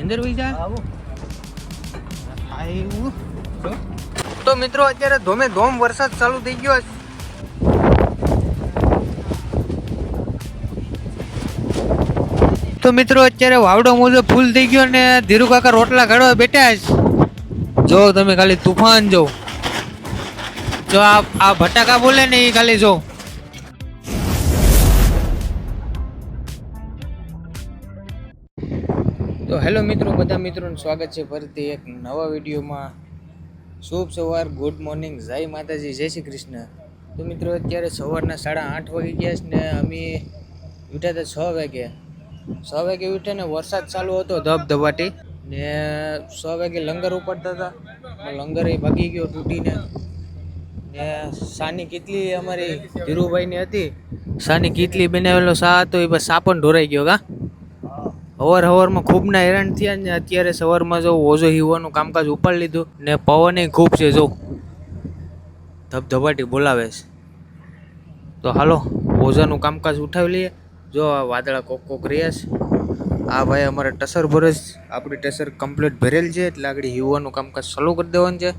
અંદર વહી જા. આવ્યું તો મિત્રો અત્યારે ધોમે ધોમ વરસાદ ચાલુ થઈ ગયો છે. તો મિત્રો અત્યારે વાવડો મોજો ફૂલ થઈ ગયો ને ધીરુ કાકા રોટલા ઘડવા બેઠા છે. જો તમે ખાલી તુફાન જો. જો આ આ ભટાકા બોલે ને એ ખાલી જો. હેલો મિત્રો, બધા મિત્રોનું સ્વાગત છે ફરીથી એક નવા વિડીયોમાં. શુભ સવાર, ગુડ મોર્નિંગ, જય માતાજી, જય શ્રી કૃષ્ણ. તો મિત્રો, અત્યારે સવારના સાડા આઠ વાગી ગયા છે ને અમે ઉઠ્યા હતા છ વાગે. છ વાગે ઉઠ્યા ને વરસાદ ચાલુ હતો ધબધબાટી ને છ વાગે લંગર ઉપાડતા હતા. લંગર એ ભાગી ગયો તૂટીને. ને સાની કેટલી અમારી ધીરુભાઈની હતી. સાની કેટલી બનાવેલો સા હતો એ બસ સા પણ ઢોરાઈ ગયો કા? હવાર હવારમાં ખૂબના હેરાન થયા ને અત્યારે સવારમાં જો ઓઝો હીવાનું કામકાજ ઉપાડી લીધું ને પવન ખૂબ છે, જો. ધબધબાટી બોલાવે છે. તો હાલો, ઓઝાનું કામકાજ ઉઠાવી લઈએ. જો આ વાદળા કોક કોક રહ્યા છે. આ ભાઈ અમારે ટસર ભરે છે. આપણી ટસર કમ્પ્લીટ ભરેલ છે, એટલે આગળ હીવાનું કામકાજ ચાલુ કરી દેવાનું છે.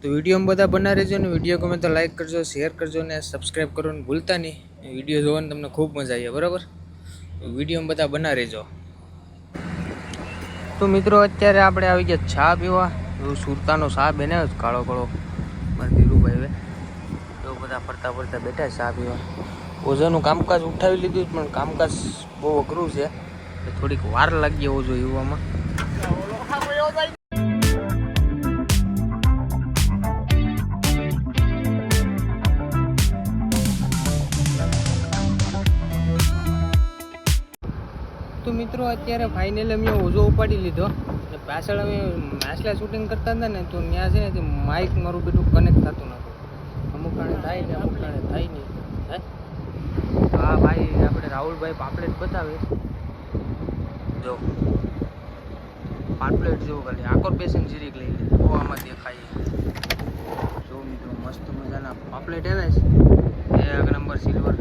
તો વિડીયોમાં બધા બના રહેજો ને વીડિયો ગમે તો લાઇક કરજો શેર કરજો ને સબસ્ક્રાઈબ કરવાનું ભૂલતા નહીં. વીડિયો જોવાની તમને ખૂબ મજા આવી બરાબર? વિડીયોમાં બધા બના રહેજો. તો મિત્રો અત્યારે આપણે આવી ગયા ચા પીવા. સુરતાનો ચા બનાવ્યો છે કાળો કાળો મારા ધીરુભાઈ તો બધા ફરતા ફરતા બેઠા છે ચા પીવા. ઓઝાનું કામકાજ ઉઠાવી લીધું છે, પણ કામકાજ બહુ અઘરું છે. થોડીક વાર લાગી ઓઝો યુવામાં તો મિત્રો, અત્યારે ફાઇનલ અમે ઓઝો ઉપાડી લીધો. અને પાછળ અમે માછલા શૂટિંગ કરતા હતા ને, તો ત્યાં છે ને તે માઇક મારું બધું કનેક્ટ થતું નહોતું અમુક કારણે થાય ને, અમુક કારણે થાય નહીં. હે? હા, ભાઈ, આપણે રાહુલભાઈ પાપલેટ બતાવે જો પાપલેટ જેવું ખાલી. આકોર પેશન જીરીક લઈ લે. તો આમાં દેખાય. જો મિત્રો, મસ્ત મજાના પાપલેટ આવે છે. એક નંબર સિલ્વર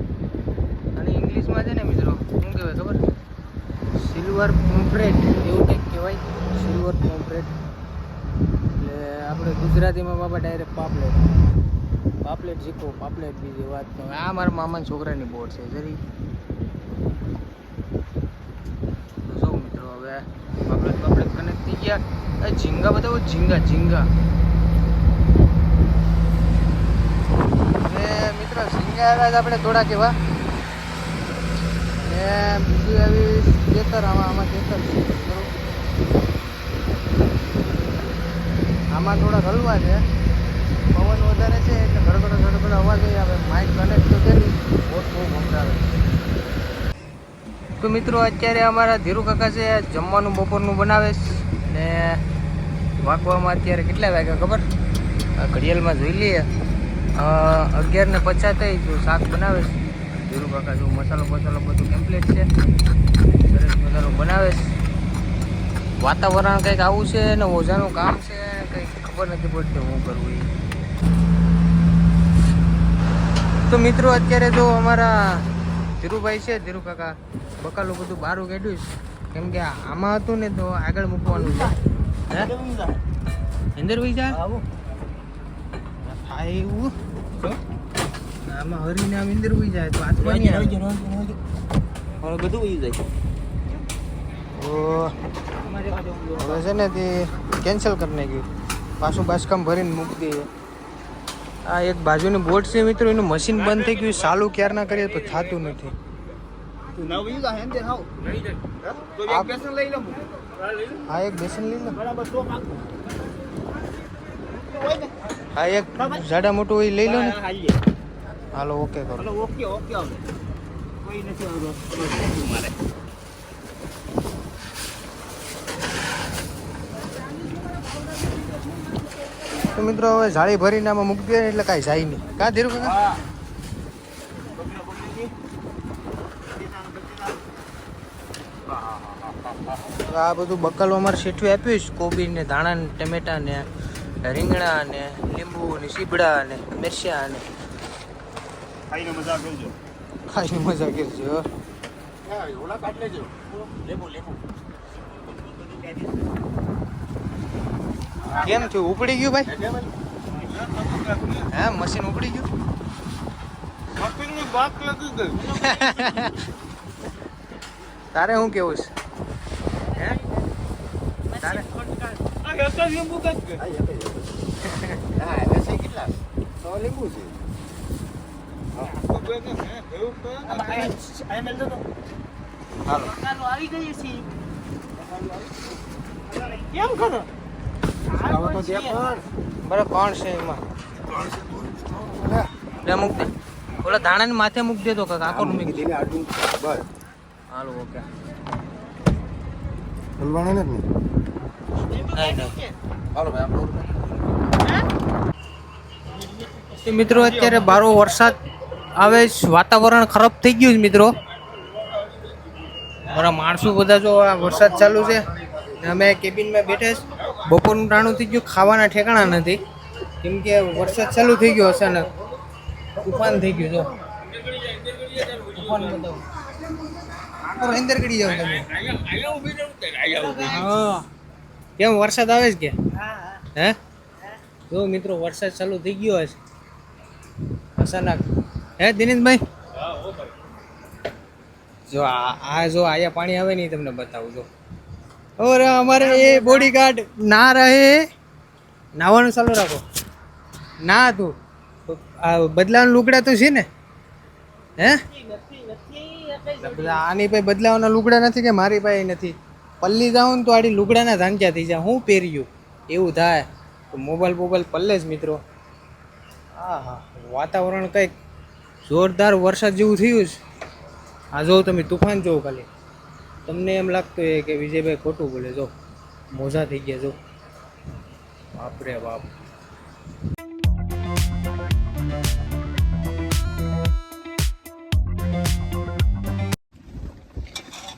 અને ઇંગ્લિશમાં છે ને મિત્રો, શું કહેવાય ખબર? સિલ્વર પોમ્ફ્રેટ એવું કંઈક કહેવાય. સિલ્વર પોમ્ફ્રેટ એટલે આપણે ગુજરાતીમાં બાબા ડાયરેક્ટ પાપલેટ. પાપલેટ શીખો, પાપલેટ બીજી વાત તો આ મારા મામાના છોકરાની બોર્ડ છે, જરી. જો મિત્રો, હવે પાપલેટ પાપલેટ કનેક્ટ થઈ ગયા. ઝીંગા બતાવો, ઝીંગા ઝીંગા. મિત્રો, ઝીંગા આવ્યા આપણે થોડા કેવા ને બીજું આવી તેતર આમાં આમાં તેતર છે. આમાં થોડા હલવા છે. પવન વધારે છે એટલે ગડગડો ઘડઘડ અવાજ નહીં આવે. માઇક કનેક્ટ તો કરી બહુ બહુ ગમરાવે તો મિત્રો, અત્યારે અમારા ધીરુ કાકા છે, જમવાનું બપોરનું બનાવે છે. ને વાગવામાં અત્યારે કેટલા વાગ્યા ખબર? ઘડિયાળમાં જોઈ લઈએ. અગિયાર ને પચાસ થઈ, તો શાક બનાવે છે. ધીરુ કાકા જો મસાલો મસાલો બધું કમ્પ્લીટ છે. સરસ મસાલો બનાવે છે. વાતાવરણ કંઈક આવું છે ને ઓઝાનું કામ છે કંઈક ખબર નથી પડતી હું કરવું એ. તો મિત્રો અત્યારે જો અમારા ધીરુભાઈ છે ધીરુ કાકા બકાલું બધું બહારું કાઢ્યું છે. કેમ કે આમાં હતું ને તો આગળ મૂકવાનું છે. અંદર હા એવું આમાં હરીને આમ વહી જાય તો નહીં આવે. બધું ઉઈ જાય. તો હવે છે ને તે કેન્સલ કરી નાખ્યું. પાછું બાસકામ ભરીને મૂકી દઈએ. આ એક બાજુની બોટ છે મિત્રો એનું મશીન બંધ થઈ ગયું. ચાલુ ક્યારના કરીએ તો થતું નથી. ના ઉઈ જાય હેન દે હાવ તો આપ- એક બેસન લઈ લઉં. હા એક બેસન લઈ લો. ને હા એક જાડા મોટું હોય લઈ લો ને. હાલો ઓકે કરો. ઓકે ઓકે કોઈ નથી આવતો. મારે તો મિત્રો હવે જાળી ભરીને આમાં મૂકી દે એટલે કાંઈ જાય નહીં. કાં ધીરુ કાકા આ બધું બકલ અમારે શેઠું આપ્યું છે કોબી ને ધાણા ને ટમેટા ને રીંગણા ને લીંબુ ને સીબડા ને મિરચા ને ખાઈને મજા કરજો. ખાઈને મજા કરજો. ઓલા કાઢ લેજો. લેબુ લેબુ. કેમ થયું? ઉપડી ગયું ભાઈ? હે મશીન ઉપડી ગયું? તારે શું કેવું છે? હે? તારે? હાલો. આવી ગઈ છે. કેમ કરો બરાબર કોણ છે એમાં? લે મૂક દે. ઓલા ધાણાને માથે મૂક દેતો કાકા આખો મૂકી દે. Hello okay. નહીં ભાઈ તો મિત્રો અત્યારે બારો વરસાદ આવે છે, વાતાવરણ ખરાબ થઈ ગયું છે મિત્રો. મારા માણસો બધા જો આ વરસાદ ચાલુ છે ને અમે કેબિનમાં બેઠા છે. બપોરનું ટાણું થઈ ગયું ખાવાના ઠેકાણા નથી. કેમ કે વરસાદ ચાલુ થઈ ગયો અચાનક તુફાન થઈ ગયું જો. તુફાન બતાવું અંદર જાવ તમે. હા. કેમ વરસાદ આવે છે કે? હે? જો મિત્રો વરસાદ ચાલુ થઈ ગયો હશે. અચાનક. હે દિનેશભાઈ? જો આ આ જો આયા પાણી આવે નહીં તમને બતાવું જો. ઓર અમારે એ બોડીગાર્ડ ના રહે નાવાનું ચાલુ રાખો ના તું આ બદલાવાનું લુગડા તો છે ને હે બધા આની પાસે બદલાવાના લુગડા નથી કે મારી પાસે નથી? પલ્લી જાઉં ને તો આડી લુગડાના ધાંચા થઈ જાય. હું પહેર્યું? એવું થાય. તો મોબાઈલ મોબાઈલ પલ્લે જ મિત્રો. હા હા વાતાવરણ કંઈક જોરદાર વરસાદ જેવું થયું છે. આ જો તમે તુફાન જોવો ખાલી. તમને એમ લાગતું હોય કે વિજયભાઈ ખોટું બોલે, જો, મોજા થઈ ગયા, જો. બાપરે બાપ.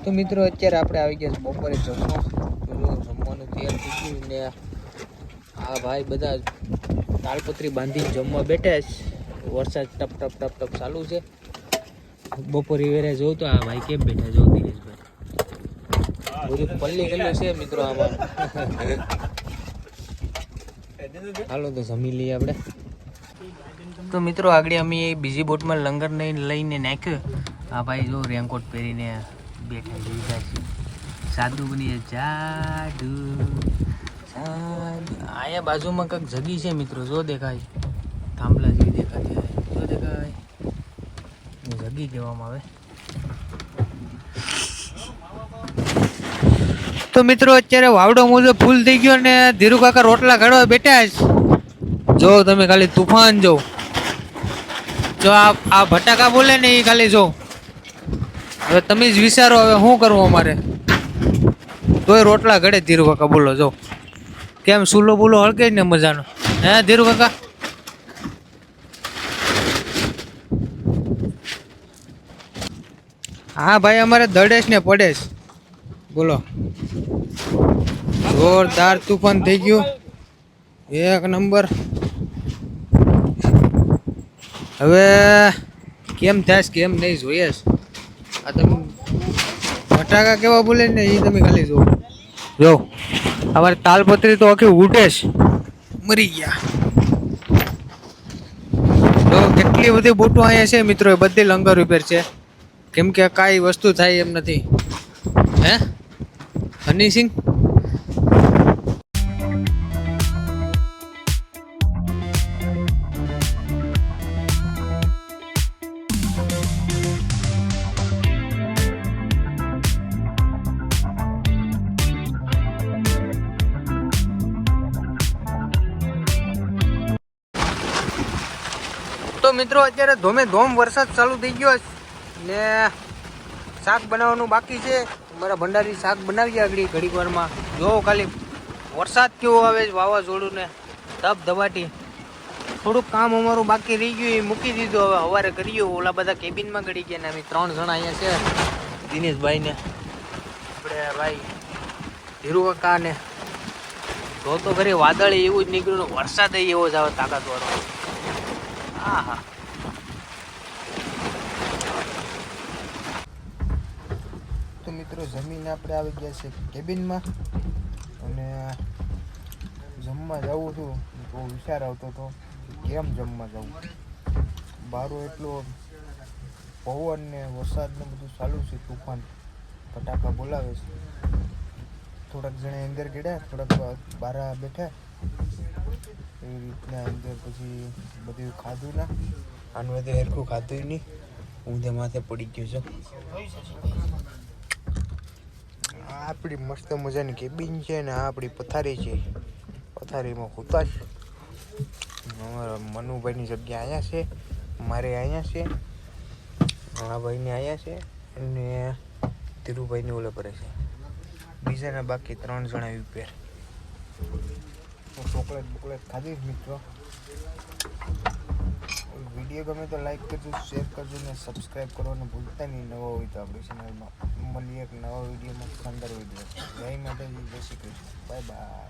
તો મિત્રો, અત્યારે આપણે આવી ગયા છે બપોરે જમવા. તો જમવાનું તૈયાર થઈ ગયું ને આ ભાઈ બધા તાલપત્રી બાંધીને જમવા બેઠા છે. વરસાદ ટપ ટપ ટપ ટપ ચાલુ છે. બપોરે વેરે જોઉં તો આ ભાઈ કેમ બેઠા જો. બધું પલ્લી ગયેલું છે મિત્રો આમાં. હાલો તો જમી લઈએ આપણે. તો મિત્રો આગળ અમે બીજી બોટમાં લંગર લઈને લઈને નાખ્યો. આ ભાઈ જો રેનકોટ પહેરીને બેઠા લીધા છે. સાદુ બની જાડુ અહીંયા બાજુમાં કંઈક જગી છે મિત્રો, જો દેખાય. થાંભલા જેવી દેખાતી. જો દેખાય. જગી કહેવામાં આવે. તો મિત્રો, અત્યારે વાવડો મોજો ફૂલ થઈ ગયો ને ધીરુ કાકા રોટલા ઘડવા બેઠા છે. જો તમે ખાલી તુફાન જો. જો આ આ ભટાકા બોલે ને એ ખાલી જો. હવે તમે જ વિચારો હવે શું કરવું અમારે. તોય રોટલા ઘડે ધીરુ કાકા બોલો, જો. કેમ સુલો બોલો હળકે ને મજાનો. હે ધીરુ કાકા? હા ભાઈ, અમારે દડેશ ને પડેશ. બોલો. જોરદાર તુફાન થઈ ગયું. એક નંબર. હવે કેમ થાય કેમ નહીં જોઈએ આ તમે ફટાકા કેવા બોલે ને એ તમે ખાલી જુઓ. જો, અમારે તાલપત્રી તો આખી ઉડે મરી ગયા. જો, કેટલી બધી બોટો અહીંયા છે મિત્રો, એ બધી લંગર ઉપર છે. કેમ કે કાંઈ વસ્તુ થાય એમ નથી. હે? હનીસિંગ તો મિત્રો, અત્યારે ધોમે ધોમ વરસાદ ચાલુ થઈ ગયો ને શાક બનાવવાનું બાકી છે. મારા ભંડારી શાક બનાવી આગળ ઘડીક વારમાં. જોવો ખાલી વરસાદ કેવો આવે છે વાવાઝોડું ને ધબ ધબાટી. થોડુંક કામ અમારું બાકી રહી ગયું, એ મૂકી દીધું. હવે સવારે કરીએ ઓલા બધા કેબિનમાં ગળી ગયા ને અમે ત્રણ જણા અહીંયા છે દિનેશભાઈ ને આપણે ભાઈ ધીરુ કાકા ને જો તો ઘરે વાદળ એવું જ નીકળ્યું વરસાદ એવો જ આવે તાકાતવાળો. હા હા તો મિત્રો, જમીન આપણે આવી ગયા છે કેબિનમાં. અને જમવા જાઉં છું. તો વિચાર આવતો હતો કેમ જમવા જવું. બારો એટલો પવન ને વરસાદ ને બધું ચાલુ છે તુફાન. ફટાકા બોલાવે છે. થોડાક જણા અંદર ગયા થોડાક બહાર બેઠા. એવી રીતના અંદર પછી બધું ખાધું ના. આનું બધું હેરખું ખાધું નહીં. ઊંધે માથે પડી ગયો છે. આપણી મસ્ત મજાની કેબિન છે ને આ આપણી પથારી છે. પથારીમાં હોતા છે. અમારા મનુભાઈની જગ્યા અહીંયા છે. મારે અહીંયા છે. આ ભાઈને અહીંયા છે અને ધીરુભાઈને ઓલે પડે છે. બીજાના બાકી ત્રણ જણા ઉપર હું ચોકલેટ બોકલેટ ખાધી મિત્રો. વીડિયો ગમે તો લાઈક કરજો, શેર કરજો ને સબસ્ક્રાઈબ કરવાનું ભૂલતા નહીં. નવો હોય તો આપણી ચેનલમાં મળીએ એક નવા વિડીયોમાં. શાનદાર વીડિયો. જય માતાજી, જય શ્રી કૃષ્ણ. Bye bye